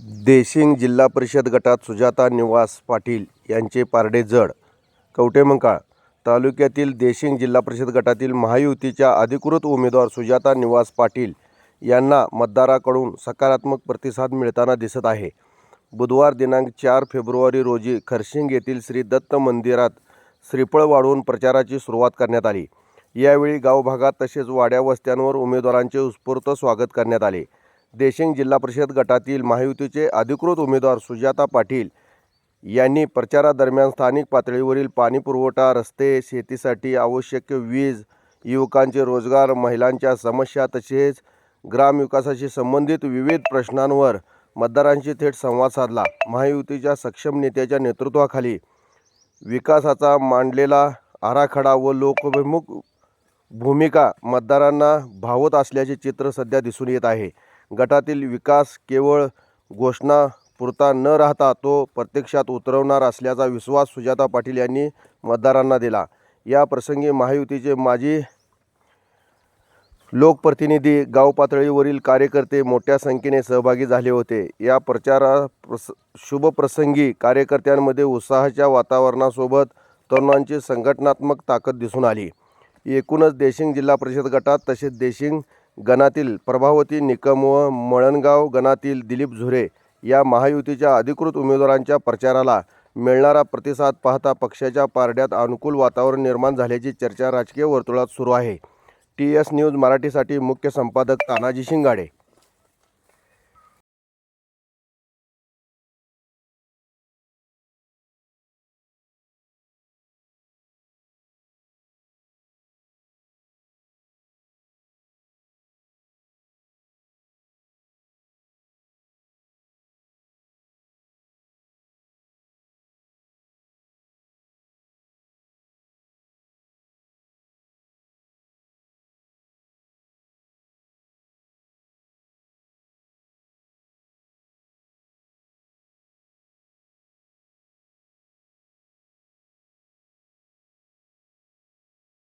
देशिंग जिल्हा परिषद गटात सुजाता निवास पाटील यांचे पारडे जड कवटेमंकाळ तालुक्यातील देशिंग जिल्हा परिषद गटातील महायुतीच्या अधिकृत उमेदवार सुजाता निवास पाटील यांना मतदाराकडून सकारात्मक प्रतिसाद मिळताना दिसत आहे. बुधवार दिनांक चार फेब्रुवारी रोजी खरशिंग येथील श्री दत्त मंदिरात श्रीफळ वाढवून प्रचाराची सुरुवात करण्यात आली. यावेळी गावभागात तसेच वाड्या वस्त्यांवर उमेदवारांचे उत्स्फूर्त स्वागत करण्यात आले. देशिंग जिल्हा परिषद गटातील महायुतीचे अधिकृत उमेदवार सुजाता पाटील यांनी प्रचारादरम्यान स्थानिक पातळीवरील पाणीपुरवठा रस्ते शेतीसाठी आवश्यक वीज युवकांचे रोजगार महिलांच्या समस्या तसेच ग्रामविकासाशी संबंधित विविध प्रश्नांवर मतदारांशी थेट संवाद साधला. महायुतीच्या सक्षम नेत्याच्या नेतृत्वाखाली विकासाचा मांडलेला आराखडा व लोकभिमुख भूमिका मतदारांना भावत असल्याचे चित्र सध्या दिसून येत आहे. गटातील विकास केवळ घोषणापुरता न राहता तो प्रत्यक्षात उतरवणार असल्याचा विश्वास सुजाता पाटील यांनी मतदारांना दिला. या प्रसंगी महायुतीचे माजी लोकप्रतिनिधी गाव पातळीवरील कार्यकर्ते मोठ्या संख्येने सहभागी झाले होते. या प्रचारा प्रस शुभप्रसंगी कार्यकर्त्यांमध्ये उत्साहाच्या वातावरणासोबत तरुणांची संघटनात्मक ताकद दिसून आली. एकूणच देशिंग जिल्हा परिषद गटात तसेच देशिंग गणातील प्रभावती निकम व मळणगाव गणातील दिलीप झुरे या महायुतीच्या अधिकृत उमेदवारांच्या प्रचाराला मिळणारा प्रतिसाद पाहता पक्षाच्या पारड्यात अनुकूल वातावरण निर्माण झाल्याची चर्चा राजकीय वर्तुळात सुरू आहे. टी एस न्यूज मराठीसाठी मुख्य संपादक तानाजी शिंगाडे.